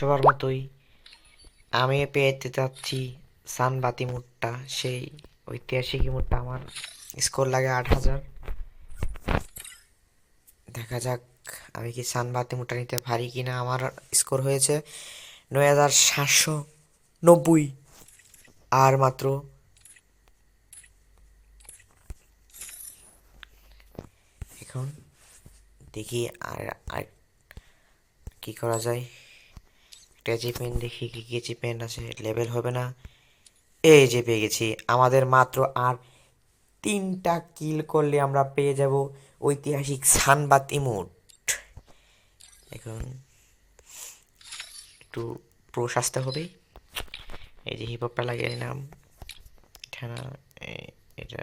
সবার মতোই। আমি পেতে চাচ্ছি সানবাতি মুডটা, সেই ঐতিহাসিক মুডটা আমার। স্কোর লাগে আট হাজার। দেখা যাক আমি কি সানবাতি মুডটা নিতে পারি কি না আমার স্কোর হয়েছে নয় হাজার সাতশো নব্বই। আর মাত্র এখন দেখি আর আর কি করা যায়। একটা অ্যাচিভমেন্ট দেখি, কি কি অ্যাচিভমেন্ট আছে লেভেল হবে না। এই যে পেয়ে গেছি। আমাদের মাত্র আর তিনটা কিল করলে আমরা পেয়ে যাব ঐতিহাসিক সানবাতি মুড এখন একটু প্রো সাজতে হবে। এই যে হিপ হপটা লাগিয়ে নিলাম। এটা এটা,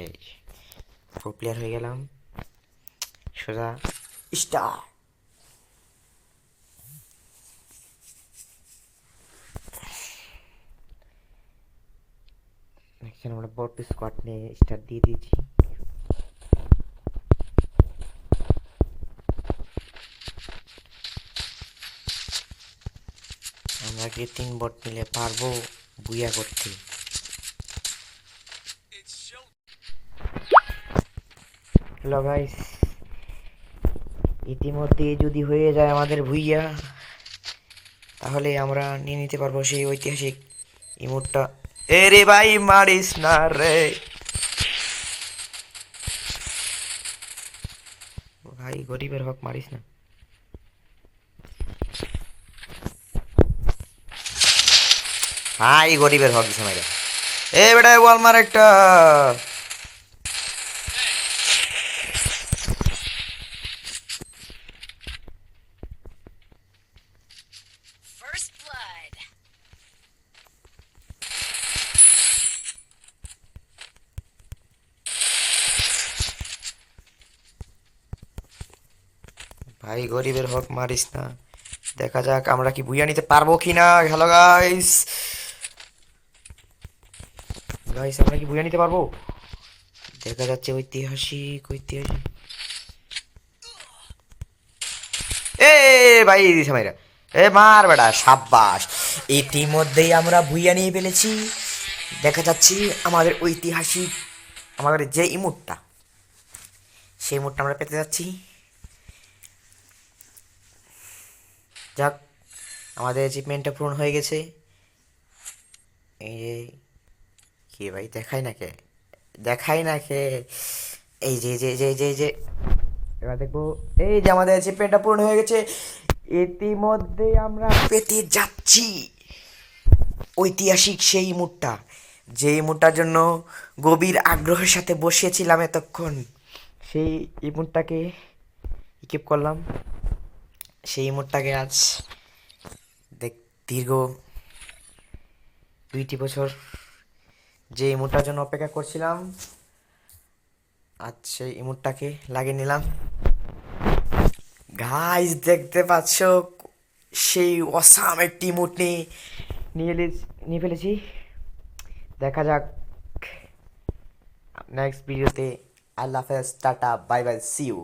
এই প্রো প্লেয়ার হয়ে গেলাম। সোজা স্টার এখানে আমরা বট স্কোয়াড নিয়ে স্টার্ট দিয়ে দিয়েছি। আমরা কি তিন বট মিলে পারব বুইয়া করতে। হ্যালো গাইস ইতিমধ্যে যদি হয়ে যায় আমাদের ভুইয়া, তাহলে আমরা নিয়ে নিতে পারব সেই ঐতিহাসিক ইমোটটা এ রে ভাই মারিস না রে। ভাই, গরিবের হক মারিস না। ভাই, গরিবের হক দিছে মাইরা। এ বেটা ওয়াল মার একটা। ভাই, গরিবের হক মারিস না। দেখা যাক আমরা কি বুইয়া নিতে পারব কি না হ্যালো গাইস গাইস আমরা কি বুইয়া নিতে পারব? দেখা যাচ্ছে ঐতিহাসিক ঐতিহাসিক। এ, ভাই দিছে মাইরা এ, মার বেটা, সাব্বাস। ইতিমধ্যেই আমরা ভুইয়া নিয়ে ফেলেছি। দেখা যাচ্ছে আমাদের ঐতিহাসিক, আমাদের যে ইমুটটা, সেই ইমুটটা আমরা পেতে যাচ্ছি। যাক, আমাদের অ্যাচিভমেন্টটা পূরণ হয়ে গেছে। এই যে, কি ভাই, দেখাই না কে? দেখাই না কে? এই যে যে যে যে যে। এবার দেখব, এই যে আমাদের অ্যাচিভমেন্টটা পূরণ হয়ে গেছে। ইতিমধ্যে আমরা পেতে যাচ্ছি। ঐতিহাসিক সেই মুডটা। যে মুডটার জন্য গভীর আগ্রহের সাথে বসেছিলাম এতক্ষণ। সেই ইমুটটাকে ইকিপ করলাম। সেই ইমোটটাকে আজ দেখ, দীর্ঘ দুইটি বছর যে ইমোটটার জন্য অপেক্ষা করছিলাম, আজ সেই ইমোটটাকে লাগিয়ে নিলাম। গাইস দেখতে পাচ্ছ, সেই অসাম একটি ইমোট নিয়ে নিয়ে নিয়ে ফেলেছি। দেখা যাক নেক্সট ভিডিওতে আল্লাহ হাফেজ, tata bye bye see you